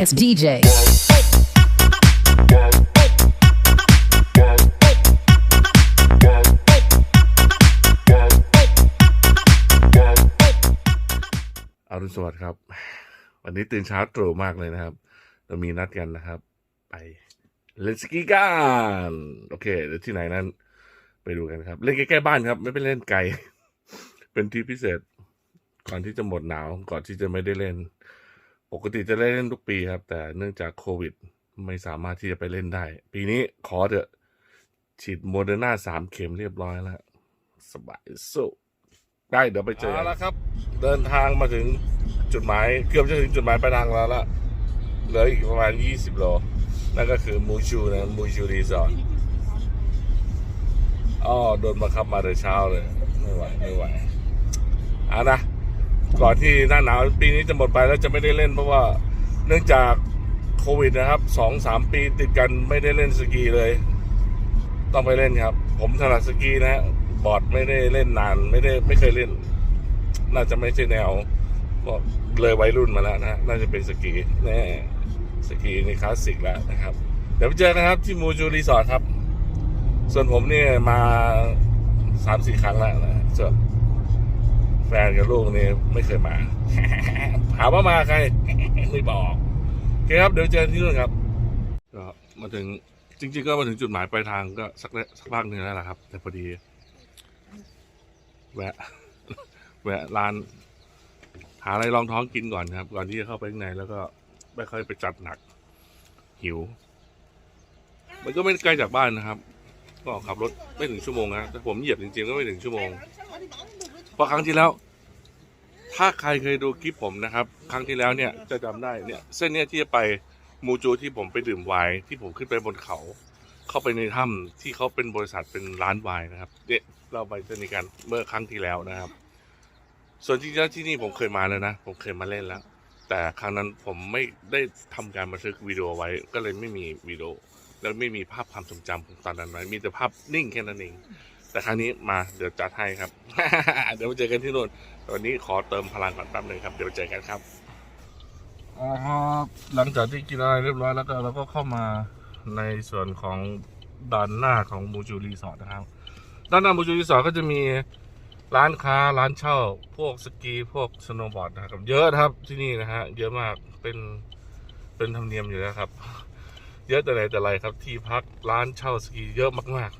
Sorry ass DJ. อรุณสวัสดิ์ครับ วันนี้ตื่นเช้าตรู่มากเลยนะครับ เรามีนัดกันนะครับ ไปเล่นสกีกันโอเคเดี๋ยวที่ไหนนั้น ไปดูกันครับ เล่นใกล้ๆบ้านครับ ไม่เป็นเล่นไกล เป็นที่พิเศษ ก่อนที่จะหมดหนาวก่อนที่จะไม่ได้เล่น ปกติจะเล่นทุกปีครับ แต่เนื่องจากโควิด ไม่สามารถที่จะไปเล่นได้ ปีนี้ขอเถอะ ฉีดโมเดอร์นาสามเข็มเรียบร้อยแล้ว สบายสุดได้เดี๋ยวไปเจอแล้วครับ เดินทางมาถึงจุดหมาย เกือบจะถึงจุดหมายปลายทางแล้วละเหลืออีกประมาณ 20 โล นั่นก็คือมูชูนะมูชูรีสอร์ทอ๋อโดนบังคับมาแต่เช้าเลย ไม่ไหว ไม่ไหวอะนะ ก่อนที่หน้าหนาวปีนี้จะหมดไปแล้วจะไม่ได้เล่นเพราะว่าเนื่องจากโควิดนะครับสองสามปีติดกันไม่ได้เล่นสกีเลย ต้องไปเล่นครับ ผมถนัดสกีนะฮะบอร์ดไม่ได้เล่นนานไม่ได้ไม่เคยเล่น น่าจะไม่ใช่แนวก็เลยวัยรุ่นมาแล้วนะน่าจะเป็นสกีแน่สกีในคลาสสิกแล้วนะครับ เดี๋ยวไปเจอกันครับที่มูจูรีสอร์ทครับ ส่วนผมเนี่ยมาสามสี่ครั้งแล้วนะส่วน แฟนกับลูกนี่ไม่เคยมาถามว่ามาใครไม่บอกโอเคครับเดี๋ยวเจอกันที่นู่นครับก็มาถึงจริง ๆ ก็มาถึงจุดหมายปลายทางก็สักสักพักหนึ่งแล้วล่ะครับ แต่พอดี แวะ แวะร้าน หาอะไรรองท้องกินก่อนครับ ก่อนที่จะเข้าไปข้างในแล้วก็ไม่ค่อยไปจัดหนัก หิว มันก็ไม่ไกลจากบ้านนะครับ ก็ขับรถไม่ถึงชั่วโมงนะแต่ผมเหยียบจริงๆก็ไม่ถึงชั่วโมง ราะครั้งที่แล้ว ถ้าใครเคยดูคลิปผมนะครับ ครั้งที่แล้วเนี่ยจะจำได้เนี่ยเส้นเนี้ยที่จะไปมูจูที่ผมไปดื่มไวน์ที่ผมขึ้นไปบนเขา เข้าไปในถ้ำที่เขาเป็นบริษัทเป็นร้านไวน์นะครับเนี่ยเราไปเส้นนี้กันเมื่อครั้งที่แล้วนะครับ ส่วนจริงๆแล้วที่นี่ผมเคยมาแล้วนะ ผมเคยมาเล่นแล้ว แต่ครั้งนั้นผมไม่ได้ทำการบันทึกวิดีโอไว้ ก็เลยไม่มีวิดีโอแล้วไม่มีภาพความทรงจำของตอนนั้นไว้มีแต่ภาพนิ่งแค่นั้นเอง แต่ครั้งนี้มาเดี๋ยวจัดให้ครับ เดี๋ยวเจอกันที่นู่นตอนนี้ขอเติมพลังก่อนแป๊บหนึงครับ เดี๋ยวเจอกันครับอ๋อครับหลังจากที่กินอะไรเรียบร้อยแล้วก็เราก็เข้ามาในส่วนของด้านหน้าของมูจูรีสอร์ทนะครับ ด้านหน้ามูจูรีสอร์ทก็จะมีร้านค้าร้านเช่า พวกสกีพวกสโนว์บอร์ดนะครับเยอะนะครับที่นี่นะฮะเยอะมากเป็นเป็นธรรมเนียมอยู่แล้วครับ เยอะแต่ไหนแต่ไรครับที่พักร้านเช่าสกีเยอะมากๆ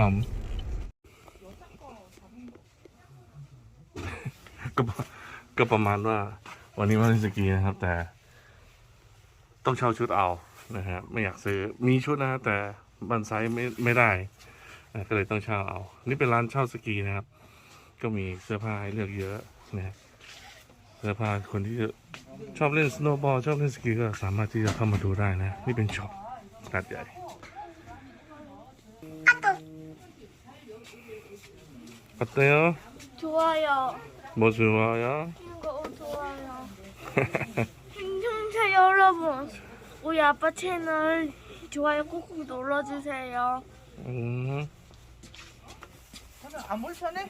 참ก็ประก็ประมาณว่า วันนี้มาเล่นสกีนะครับ แต่ ต้องเช่าชุดเอานะฮะไม่อยากซื้อมีชุดนะแต่บันไซไม่ไม่ได้ก็เลยต้องเช่าเอา นี่เป็นร้านเช่าสกีนะครับ ก็มีเสื้อผ้าให้เลือกเยอะนะเสื้อผ้าคนที่ชอบเล่นสโนว์บอลชอบเล่นสกีก็สามารถที่จะเข้ามาดูได้นะ นี่เป็นช็อปขนาดใหญ่ 어때요? 좋아요 뭐 좋아요? 이거 좋아요 시청자 여러분 우리 아빠 채널 좋아요 꾹꾹 눌러주세요 음, 안 불편해?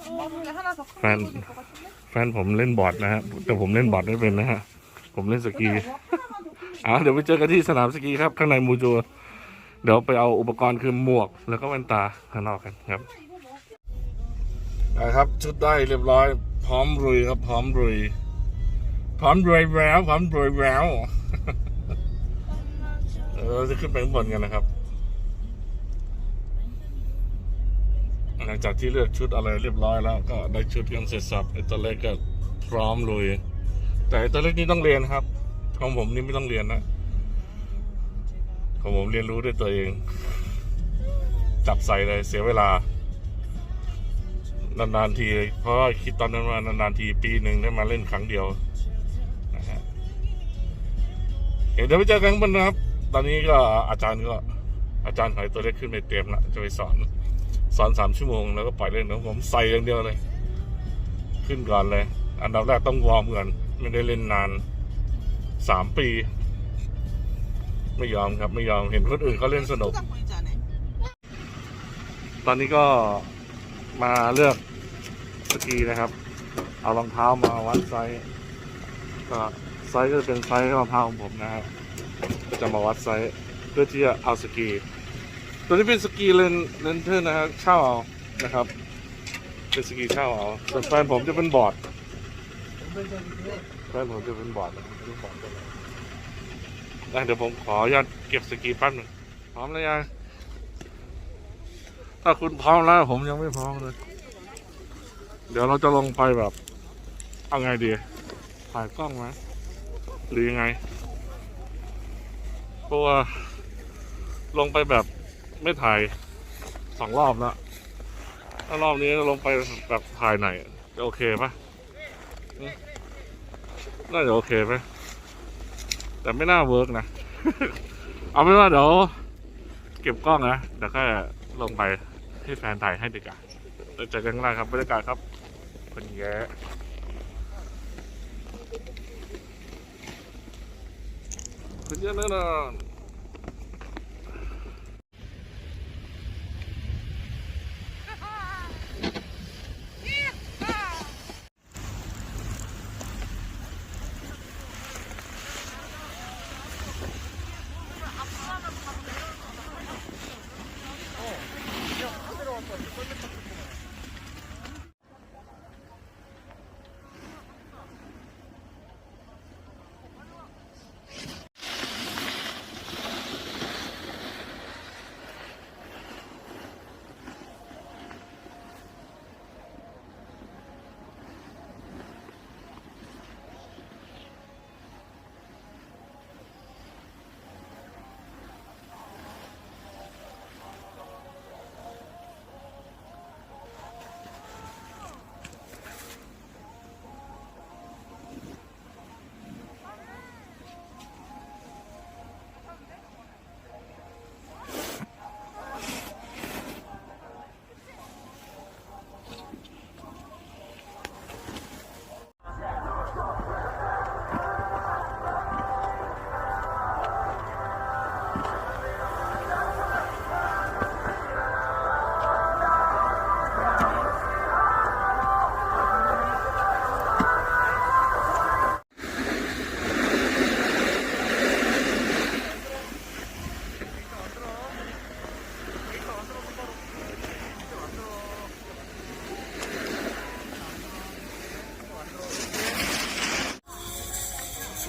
마음에 하나 더 큰 반. 거 줄것 같은데? แฟนผมเล่นบอร์ดนะฮะ แต่ผมเล่นบอร์ดไม่เป็นนะฮะ ผมเล่นสกี 뭐 하나만 더 큰. อ่าเดี๋ยวไปเจอกันที่สนามสกีครับ ข้างในมูจูเดี๋ยวไปเอาอุปกรณ์คือหมวก แล้วก็แว่นตาข้างนอกกันครับ นะครับชุดได้เรียบร้อย พร้อมรุยครับ พร้อมรุย พร้อมรุยแล้วพร้อมรุยแล้วเราจะขึ้นไปข้างบนกันนะครับหลังจากที่เลือกชุดอะไรเรียบร้อยแล้วก็ได้ชุดกันเสร็จสับไอตัวเล็กก็พร้อมลุยแต่ไอตัวเล็กนี่ต้องเรียนครับของผมนี่ไม่ต้องเรียนนะของผมเรียนรู้ด้วยตัวเอง จับใส่เลยเสียเวลา นานๆทีเพราะคิดตอนนั้นว่านานๆทีปีหนึ่งได้มาเล่นครั้งเดียวนะฮะเดี๋ยวไปเจอกันบนนะครับ ตอนนี้ก็อาจารย์ก็ อาจารย์หอยตัวเล็ขึ้นไปเตรียมละจะไปสอน สอนสามชั่วโมงแล้วก็ปล่อยเล่นนะผมใส่อย่างเดียวเลย ขึ้นก่อนเลย อันดับแรกต้องวอร์มก่อนไม่ได้เล่นนานสามปี ไม่ยอมครับ ไม่ยอมเห็นคนอื่นเขาเล่นสนุก ตอนนี้ก็ มาเลือกสกีนะครับ เอารองเท้ามาวัดไซส์ก็ไซส์ก็จะเป็นไซส์รองเท้าของผมนะครับก็จะมาวัดไซส์เพื่อที่จะเอาสกี ตัวนี้เป็นสกีเลนเลนเทอร์นะครับเช่าเอานะครับเป็นสกีเช่าเอาส่วนแฟนผมจะเป็นบอร์ดแฟนผมจะเป็นบอร์ดนะบเป็นบอร์ดไปเลยได้เดี๋ยวผมขออนุญาตเก็บสกีแป๊บหนึ่งพร้อมแล้วยัง ถ้าคุณพร้อมแล้วผมยังไม่พร้อมเลย เดี๋ยวเราจะลงไปแบบ เอาไงดี ถ่ายกล้องไหมหรือยังไงเพราะว่าลงไปแบบไม่ถ่ายสองรอบแล้วถ้ารอบนี้ลงไปแบบถ่ายไหนจะโอเคปะอืมน่าจะโอเคไหมแต่ไม่น่าเวิร์กนะ เอาเป็นว่าเดี๋ยวเก็บกล้องนะเดี๋ยวแค่ลงไป ให้แฟนถ่ายให้ดีกว่าเดี๋ยวเจอกันข้างล่างครับบรรยากาศครับคนแย่คนเยอะแน่นอน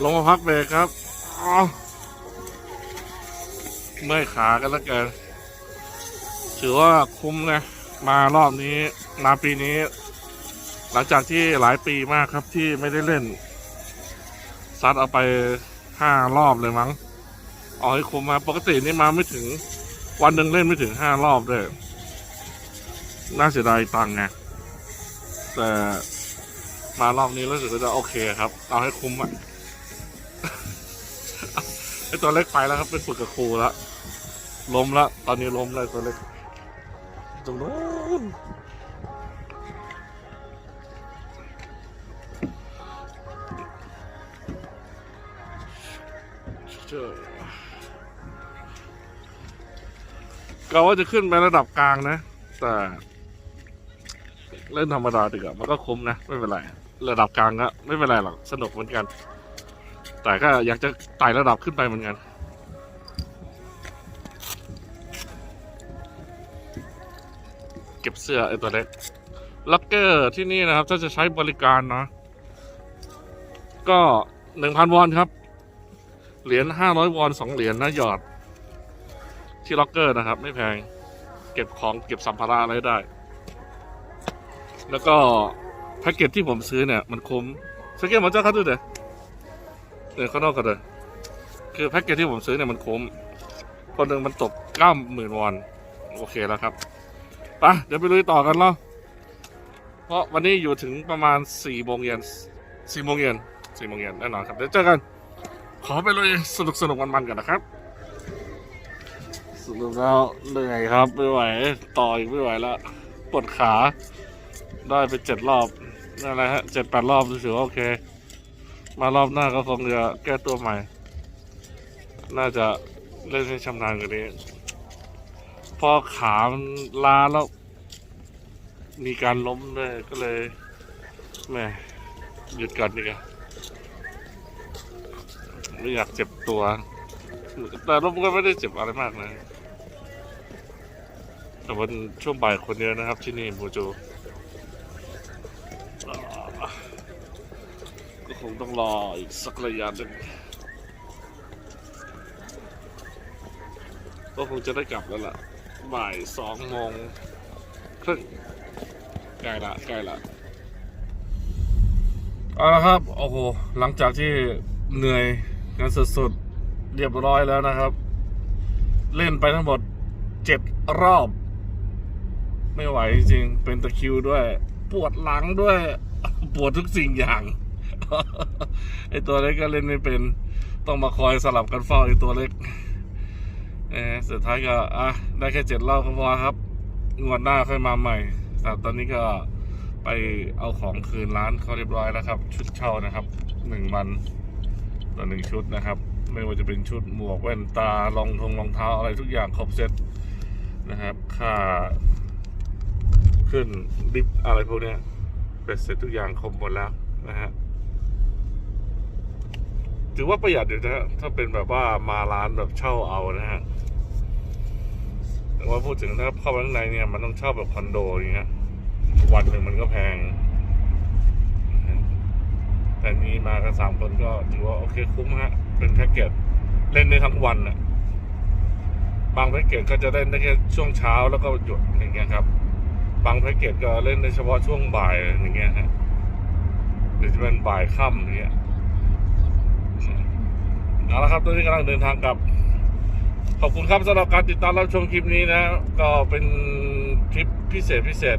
ลงมาพักเบรกครับเมื่อยขากันแล้วกันถือว่าคุ้มนะมารอบนี้มาปีนี้ หลังจากที่หลายปีมากครับที่ไม่ได้เล่น ซัดเอาไปห้ารอบเลยมั้งเอาให้คุ้มมาปกตินี่มาไม่ถึง วันหนึ่งเล่นไม่ถึงห้ารอบด้วยน่าเสียดายตังค์ไงแต่มารอบนี้รู้สึกว่าจะโอเคครับ เอาให้คุ้มอะ ตัวเล็กไปแล้วครับไปฝึกกับครูแล้วล้มแล้วตอนนี้ล้มเลยตัวเล็กตรงนู้นก็ว่าจะขึ้นไประดับกลางนะ แต่เล่นธรรมดาดีกว่ามันก็คุ้มนะ ไม่เป็นไร ระดับกลางก็ไม่เป็นไรหรอก สนุกเหมือนกัน แต่ก็อยากจะไต่ระดับขึ้นไปเหมือนกัน เก็บเสื้อไอตัวเล็กล็อกเกอร์ที่นี่นะครับ ถ้าจะใช้บริการนะ ก็หนึ่งพันวอนครับ เหรียญห้าร้อยวอนสองเหรียญนะหยอด ที่ล็อกเกอร์นะครับ ไม่แพง เก็บของเก็บสัมภาระอะไรได้ แล้วก็แพ็กเกจที่ผมซื้อเนี่ย มันคุ้มสเก็ตมาเจ้าครับดูเดี๋ยว เดี๋ยข้างนอกกันเลยคือแพ็กเกจที่ผมซื้อเนี่ยมันคุ้มคนหนึ่งมันตกเก้าหมื่นวอน โอเคแล้วครับปะเดี๋ยวไปลุยต่อกันเนาะเพราะวันนี้อยู่ถึงประมาณสี่โมงเย็นสี่โมงเย็นสี่โมงเย็นแน่นอนครับเดี๋ยวเจอกัน ขอไปลุยสนุกสนุกมันๆกันนะครับสรุปแล้วเหนื่อยครับไม่ไหวต่ออีกไม่ไหวแล้วปวดขาได้ไปเจ็ดรอบนั่นแหละฮะเจ็ดแปดรอบถือว่าโอเค มารอบหน้าก็คงจะแก้ตัวใหม่ น่าจะเล่นให้ชำนาญกว่านี้ พอขามันล้าแล้ว มีการล้มด้วยก็เลยแม่หยุดก่อนดีกว่าไม่อยากเจ็บตัว แต่ล้มก็ไม่ได้เจ็บอะไรมากนะแต่วันช่วงบ่ายคนเยอะนะครับที่นี่บูจูอ่า ก็คงต้องรออีกสักระยะหนึ่งก็คงจะได้กลับแล้วล่ะ บ่ายสองโมงครึ่งใกล้ละใกล้ละเอาละครับ โอ้โห หลังจากที่เหนื่อยกันสุดๆ เรียบร้อยแล้วนะครับ เล่นไปทั้งหมดเจ็ดรอบ ไม่ไหวจริง เป็นตะคิวด้วย ปวดหลังด้วย ปวดทุกสิ่งอย่าง ไอตัวเล็กก็เล่นไม่เป็น ต้องมาคอยสลับกันเฝ้าไอตัวเล็กเออสุดท้ายก็อะได้แค่เจ็ดรอบก็พอครับ งวดหน้าค่อยมาใหม่แต่ตอนนี้ก็ไปเอาของคืนร้านเขาเรียบร้อยแล้วครับ ชุดเช่านะครับหนึ่งวันต่อหนึ่งชุดนะครับ ไม่ว่าจะเป็นชุดหมวกแว่นตารองทงรองเท้าอะไรทุกอย่างครบเซ็ตนะครับ ค่า ขึ้นลิฟอะไรพวกเนี้ยเป็นเสร็จทุกอย่างครบหมดแล้วนะฮะ ถือว่าประหยัดอยู่นะฮะถ้าเป็นแบบว่ามาร้านแบบเช่าเอานะฮะแต่ว่าพูดถึงถ้าเข้าไปข้างในเนี่ยมันต้องเช่าแบบคอนโดอย่างเงี้ยวันหนึ่งมันก็แพง แต่นี้มากันสามคนก็ถือว่าโอเคคุ้มฮะ เป็นแพ็กเกจเล่นได้ทั้งวันอะบางแพ็กเกจก็จะเล่นได้แค่ช่วงเช้าแล้วก็หยุดอย่างเงี้ยครับ บางแพ็กเกจก็เล่นได้เฉพาะช่วงบ่ายอย่างเงี้ยฮะหรือจะเป็นบ่ายค่ำอย่างเงี้ย เอาละครับตอนนี้กำลังเดินทางกลับ ขอบคุณครับสำหรับการติดตามรับชมคลิปนี้นะ ก็เป็นคลิปพิเศษพิเศษ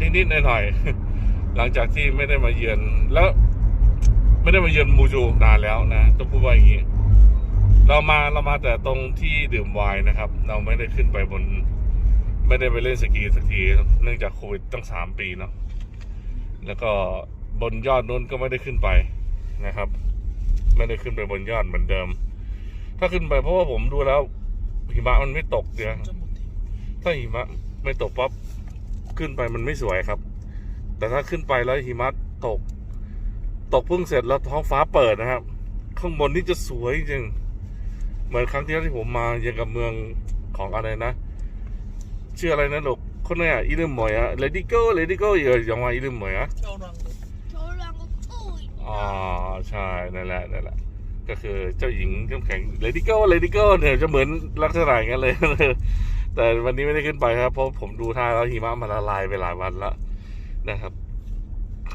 นิดๆหน่อยๆหลังจากที่ไม่ได้มาเยือนแล้วไม่ได้มาเยือนมูจูนานแล้วนะต้องพูดว่าอย่างนี้ เรามาเรามาแต่ตรงที่ดื่มไวน์นะครับ เราไม่ได้ขึ้นไปบน ไม่ได้ไปเล่นสกีสักทีเนื่องจากโควิดตั้งสามปีเนาะแล้วก็บนยอดนู้นก็ไม่ได้ขึ้นไปนะครับ ไม่ได้ขึ้นไปบนยอดเหมือนเดิม ถ้าขึ้นไปเพราะว่าผมดูแล้วหิมะมันไม่ตกเนี่ยถ้าหิมะไม่ตกปั๊บขึ้นไปมันไม่สวยครับ แต่ถ้าขึ้นไปแล้วหิมะตก ตกเพิ่งเสร็จแล้วท้องฟ้าเปิดนะครับ ข้างบนนี่จะสวยจริงเหมือนครั้งที่แล้วที่ผมมายังกับเมืองของอะไรนะชื่ออะไรนะลูกคนนี้อะอีลิมมอยอะเลดี้โก้เลดี้โก้อยู่ยังว่าอีลิมมอยอะ อ๋อใช่นั่นแหละนั่นแหละก็คือเจ้าหญิงเข้มแข็ง Lady Go Lady Go เนี่ยจะเหมือนลักษณะอย่างนั้นเลย แต่วันนี้ไม่ได้ขึ้นไปครับ เพราะผมดูท่าแล้วหิมะมันละลายไปหลายวันแล้วนะครับ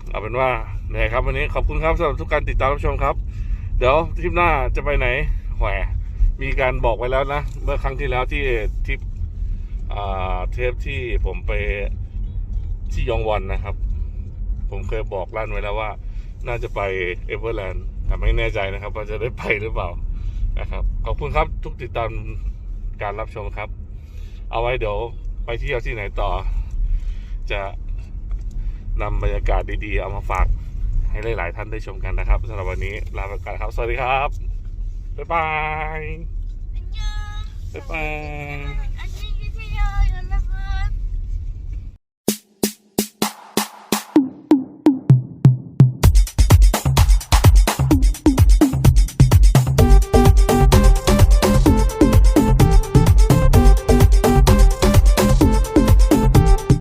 เอาเป็นว่าเหนื่อยครับวันนี้ขอบคุณครับสำหรับทุกการติดตามรับชมครับ เดี๋ยวทริปหน้าจะไปไหนแหวมีการบอกไว้แล้วนะ เมื่อครั้งที่แล้วที่ทริปอ่าเทปที่ผมไปที่ยองวอนนะครับ ผมเคยบอกลั่นไว้แล้วว่า น่าจะไปเอเวอร์แลนด์แต่ไม่แน่ใจนะครับว่าจะได้ไปหรือเปล่านะครับขอบคุณครับทุกติดตามการรับชมครับ เอาไว้เดี๋ยวไปเที่ยวที่ไหนต่อ จะนำบรรยากาศดีๆ เอามาฝากให้หลายๆท่านได้ชมกันนะครับสำหรับวันนี้ลาไปก่อนครับ สวัสดีครับ บ๊ายบาย บ๊ายบาย